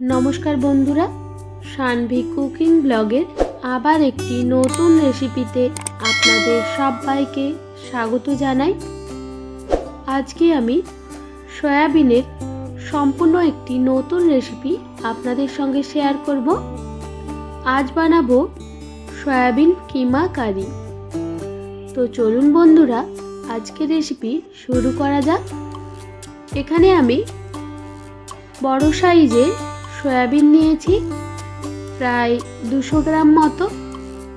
নমস্কার বন্ধুরা, সানভি কুকিং ব্লগের আবার একটি নতুন রেসিপিতে আপনাদের সবাইকে স্বাগত জানাই। আজকে আমি সয়াবিনের সম্পূর্ণ একটি নতুন রেসিপি আপনাদের সঙ্গে শেয়ার করব। আজ বানাবো সয়াবিন কিমা কারি। তো চলুন বন্ধুরা, আজকের রেসিপি শুরু করা যাক। এখানে আমি বড় সাইজের সয়াবিন নিয়েছি, প্রায় দুশো গ্রাম মতো।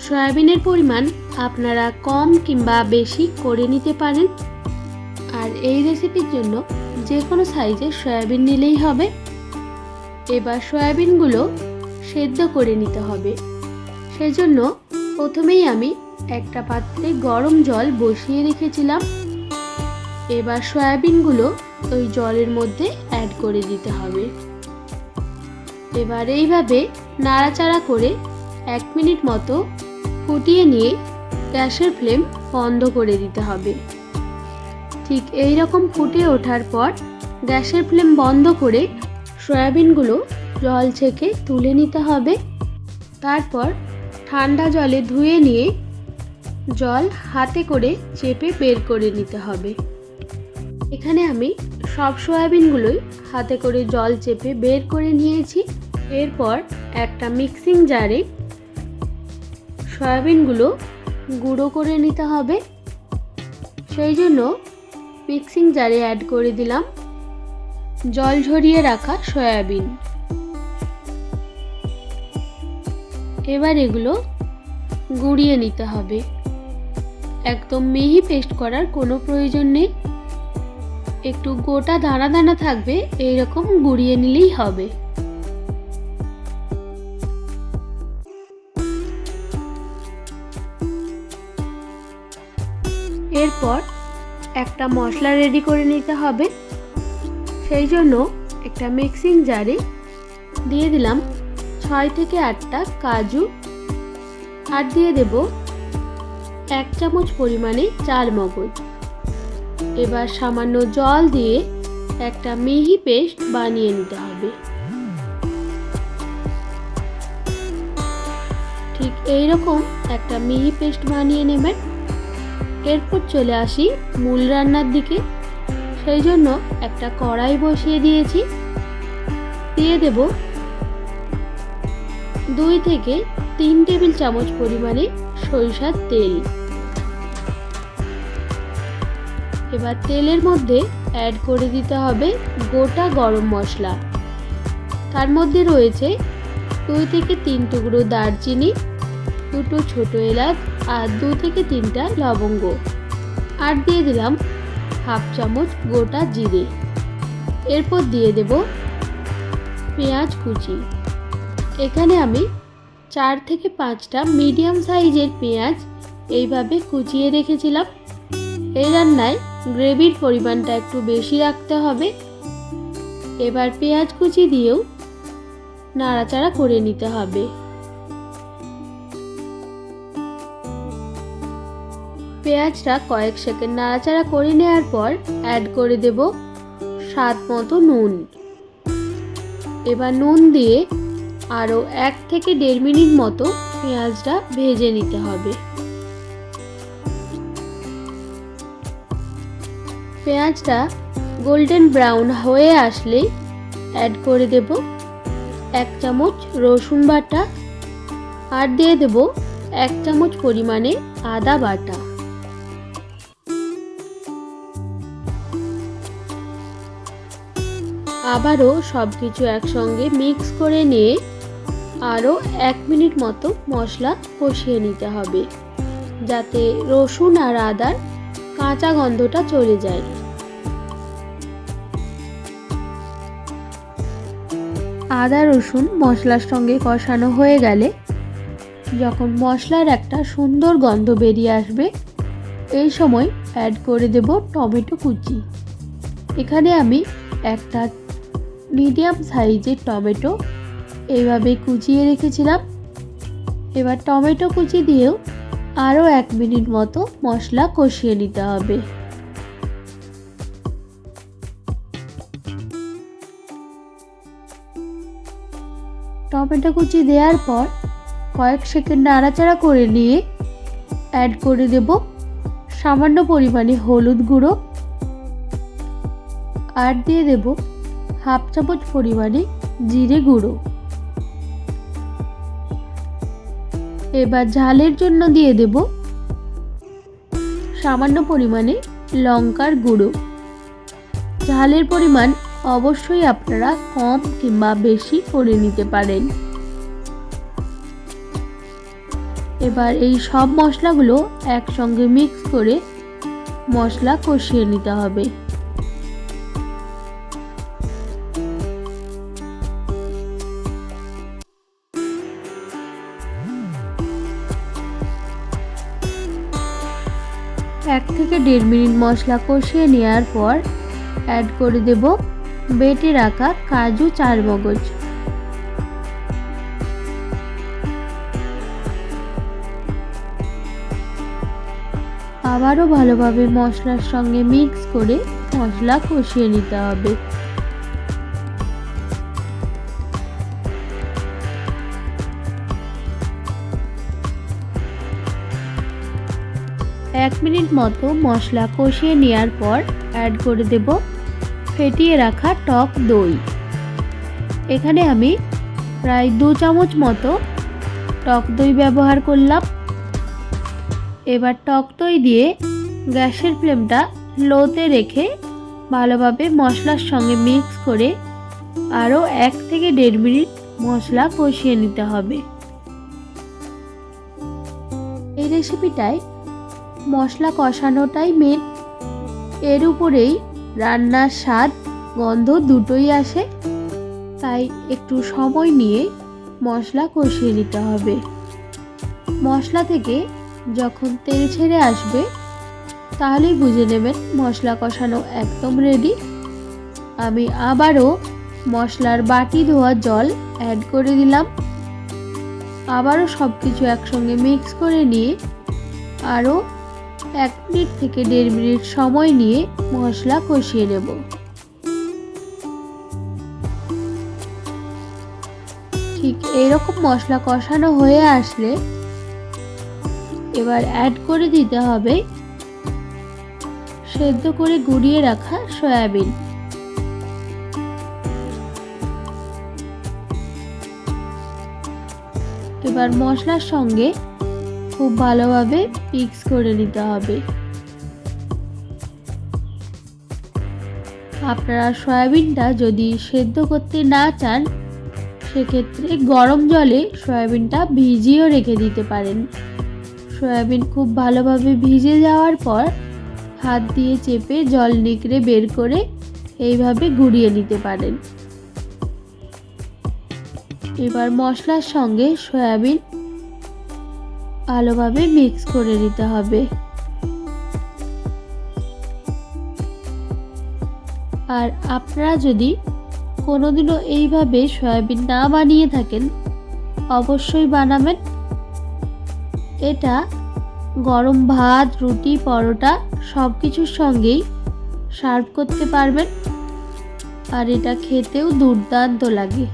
সয়াবিনের পরিমাণ আপনারা কম কিংবা বেশি করে নিতে পারেন। আর এই রেসিপির জন্য যে কোনো সাইজের সয়াবিন নিলেই হবে। এবার সয়াবিনগুলো সেদ্ধ করে নিতে হবে। সেজন্য প্রথমেই আমি একটা পাত্রে গরম জল বসিয়ে রেখেছিলাম। এবার সয়াবিনগুলো ওই জলের মধ্যে অ্যাড করে দিতে হবে। এবার এইভাবে নাড়াচাড়া করে এক মিনিট মতো ফুটিয়ে নিয়ে গ্যাসের ফ্লেম বন্ধ করে দিতে হবে। ঠিক এই রকম ফুটে ওঠার পর গ্যাসের ফ্লেম বন্ধ করে সয়াবিনগুলো জল ছেঁকে তুলে নিতে হবে। তারপর ঠান্ডা জলে ধুয়ে নিয়ে জল হাতে করে চেপে বের করে নিতে হবে। এখানে আমি সব সয়াবিনগুলোই হাতে করে জল চেপে বের করে নিয়েছি। এরপর একটা মিক্সিং জারে সয়াবিনগুলো গুঁড়ো করে নিতে হবে। সেই জন্য মিক্সিং জারে অ্যাড করে দিলাম জল ঝরিয়ে রাখা সয়াবিন। এবার এগুলো গুঁড়িয়ে নিতে হবে। একদম মিহি পেস্ট করার কোনো প্রয়োজন নেই। একটু গোটা দানা দানা থাকবে, এইরকম গুঁড়িয়ে নিলেই হবে। এরপর একটা মশলা রেডি করে নিতে হবে। সেই জন্য একটা মিক্সিং জারে দিয়ে দিলাম ছয় থেকে আটটা কাজু। আর দিয়ে দেব এক চামচ পরিমাণে চার মগজ। এবার সামান্য জল দিয়ে একটা মিহি পেস্ট বানিয়ে নিতে হবে। ঠিক এইরকম একটা মিহি পেস্ট বানিয়ে নেবেন। এরপর চলে আসি মূল রান্নার দিকে। সেই জন্য একটা কড়াই বসিয়ে দিয়েছি। দিয়ে দেব দুই থেকে তিন টেবিল চামচ পরিমাণে সরিষার তেল। এবার তেলের মধ্যে অ্যাড করে দিতে হবে গোটা গরম মশলা। তার মধ্যে রয়েছে দুই থেকে তিন টুকরো দারচিনি দুটো ছোট এলাচ আর দু থেকে তিনটা লবঙ্গ। আর দিয়ে দিলাম হাফ চামচ গোটা জিরে। এরপর দিয়ে দেব পেঁয়াজ কুচি। এখানে আমি চার থেকে পাঁচটা মিডিয়াম সাইজের পেঁয়াজ এইভাবে কুচিয়ে রেখেছিলাম। এই রান্নায় গ্রেভির পরিমাণটা একটু বেশি রাখতে হবে। এবার পেঁয়াজ কুচি দিয়েও নাড়াচাড়া করে নিতে হবে। পেঁয়াজটা কয়েক সেকেন্ড নাড়াচাড়া করে নেওয়ার পর অ্যাড করে দেব স্বাদ মতো নুন। এবার নুন দিয়ে আরও এক থেকে দেড় মিনিট মতো পেঁয়াজটা ভেজে নিতে হবে। পেঁয়াজটা গোল্ডেন ব্রাউন হয়ে আসলেই অ্যাড করে দেব এক চামচ রসুন বাটা আর দিয়ে দেব এক চামচ পরিমাণে আদা বাটা। আবারও সব কিছু একসঙ্গে মিক্স করে নিয়ে আরও এক মিনিট মতো মশলা কষিয়ে নিতে হবে, যাতে রসুন আর আদার কাঁচা গন্ধটা চলে যায়। আদা, রসুন মশলার সঙ্গে কষানো হয়ে গেলে যখন মশলার একটা সুন্দর গন্ধ বেরিয়ে আসবে, এই সময় অ্যাড করে দেব টমেটো কুচি। এখানে আমি একটা মিডিয়াম সাইজের টমেটো এইভাবে কুচিয়ে রেখেছিলাম। এবার টমেটো কুচি দিয়েও আরও এক মিনিট মতো মশলা কষিয়ে নিতে হবে। টমেটো কুচি দেওয়ার পর কয়েক সেকেন্ড নাড়াচাড়া করে নিয়ে অ্যাড করে দেব সামান্য পরিমাণে হলুদ গুঁড়ো। আর দিয়ে দেব হাফ চামচ পরিমাণে জিরে গুঁড়ো। এবার ঝালের জন্য দিয়ে দেব সামান্য পরিমাণে লঙ্কার গুঁড়ো। ঝালের পরিমাণ অবশ্যই আপনারা কম কিংবা বেশি করে নিতে পারেন। এবার এই সব মশলাগুলো একসঙ্গে মিক্স করে মশলা কষিয়ে নিতে হবে। এক থেকে দেড় মিনিট মশলা কষিয়ে নেওয়ার পর অ্যাড করে দেব বেটে রাখা কাজু চার মগজ আবারও ভালোভাবে মশলার সঙ্গে মিক্স করে মশলা কষিয়ে নিতে হবে। মিনিট মতো মশলা কষিয়ে নেওয়ার পর অ্যাড করে দেব ফেটিয়ে রাখা টক দই। এখানে আমি প্রায় দু চামচ মতো টক দই ব্যবহার করলাম। এবার টক দই দিয়ে গ্যাসের ফ্লেমটা লোতে রেখে ভালোভাবে মশলার সঙ্গে মিক্স করে আরও এক থেকে দেড় মিনিট মশলা কষিয়ে নিতে হবে। এই রেসিপিটায় মশলা কষানোটাই মেন এর উপরেই রান্নার স্বাদ, গন্ধ দুটোই আসে। তাই একটু সময় নিয়ে মশলা কষিয়ে নিতে হবে। মশলা থেকে যখন তেল ছেড়ে আসবে, তাহলেই বুঝে নেবেন মশলা কষানো একদম রেডি আমি আবারও মশলার বাটি ধোয়া জল অ্যাড করে দিলাম। আবারও সব কিছু একসঙ্গে মিক্স করে নিয়ে আরও এক মিনিট থেকে দেড় মিনিট সময় নিয়ে মশলা কষিয়ে নেব। ঠিক এরকম মশলা কষানো হয়ে আসলে এবার অ্যাড করে দিতে হবে সেদ্ধ করে গুঁড়িয়ে রাখা সয়াবিন। এবার মশলার সঙ্গে খুব ভালোভাবে মিক্স করে নিতে হবে। আপনারা সয়াবিনটা যদি সেদ্ধ করতে না চান, সেক্ষেত্রে গরম জলে সয়াবিনটা ভিজিয়েও রেখে দিতে পারেন। সয়াবিন খুব ভালোভাবে ভিজে যাওয়ার পর হাত দিয়ে চেপে জল নিকড়ে বের করে এইভাবে গুঁড়িয়ে নিতে পারেন। এবার মশলার সঙ্গে সয়াবিন ভালোভাবে মিক্স করে নিতে হবে। আর আপনারা যদি কোনোদিনও এইভাবে সয়াবিন না বানিয়ে থাকেন, অবশ্যই বানাবেন। এটা গরম ভাত, রুটি, পরোটা সব কিছুর সঙ্গেই সার্ভ করতে পারবেন। আর এটা খেতেও দুর্দান্ত লাগে।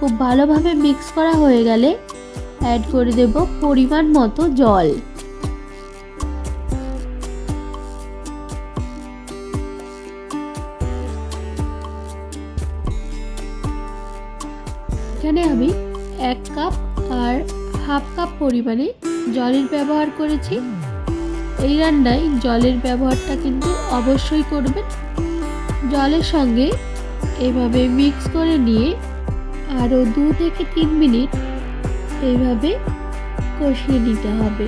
খুব ভালোভাবে মিক্স করা হয়ে গেলে অ্যাড করে দেব পরিমাণ মতো জল। এখানে আমি এক কাপ আর হাফ কাপ পরিমাণে জলের ব্যবহার করেছি। এই রান্নায় জলের ব্যবহারটা কিন্তু অবশ্যই করবেন। জলের সঙ্গে এভাবে মিক্স করে নিয়ে আরও দু থেকে তিন মিনিট এইভাবে কষিয়ে নিতে হবে।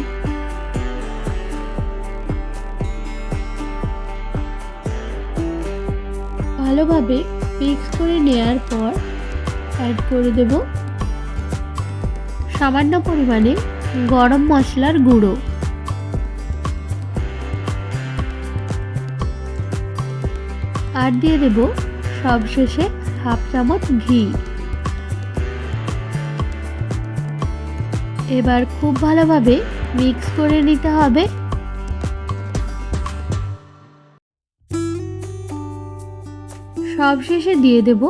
ভালোভাবে মিক্স করে নেওয়ার পর অ্যাড করে দেব সামান্য পরিমাণে গরম মশলার গুঁড়ো। আর দিয়ে দেব সবশেষে হাফ চামচ ঘি। এবার খুব ভালোভাবে মিক্স করে নিতে হবে। সবশেষে দিয়ে দেব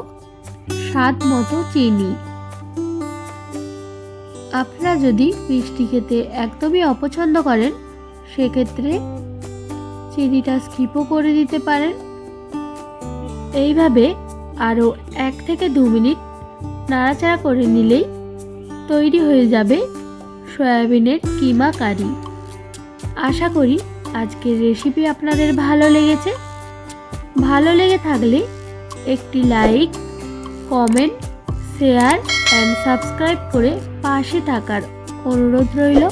স্বাদ মতো চিনি। আপনারা যদি মিষ্টি খেতে একদমই অপছন্দ করেন, সেক্ষেত্রে চিনিটা স্কিপও করে দিতে পারেন। এইভাবে আরও এক থেকে দু মিনিট নাড়াচাড়া করে নিলেই তৈরি হয়ে যাবে সয়াবিনের কিমা কারি। আশা করি আজকের রেসিপি আপনাদের ভালো লেগেছে। ভালো লেগে থাকলে একটি like comment share and subscribe করে পাশে থাকার অনুরোধ রইল।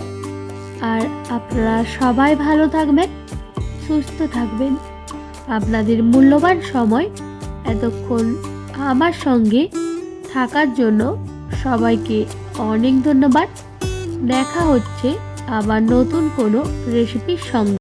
আর আপনারা সবাই ভালো থাকবেন, সুস্থ থাকবেন। আপনাদের মূল্যবান সময় এতক্ষণ আমার সঙ্গে থাকার জন্য সবাইকে অনেক ধন্যবাদ। দেখা হচ্ছে আবার নতুন কোনো রেসিপির সঙ্গে।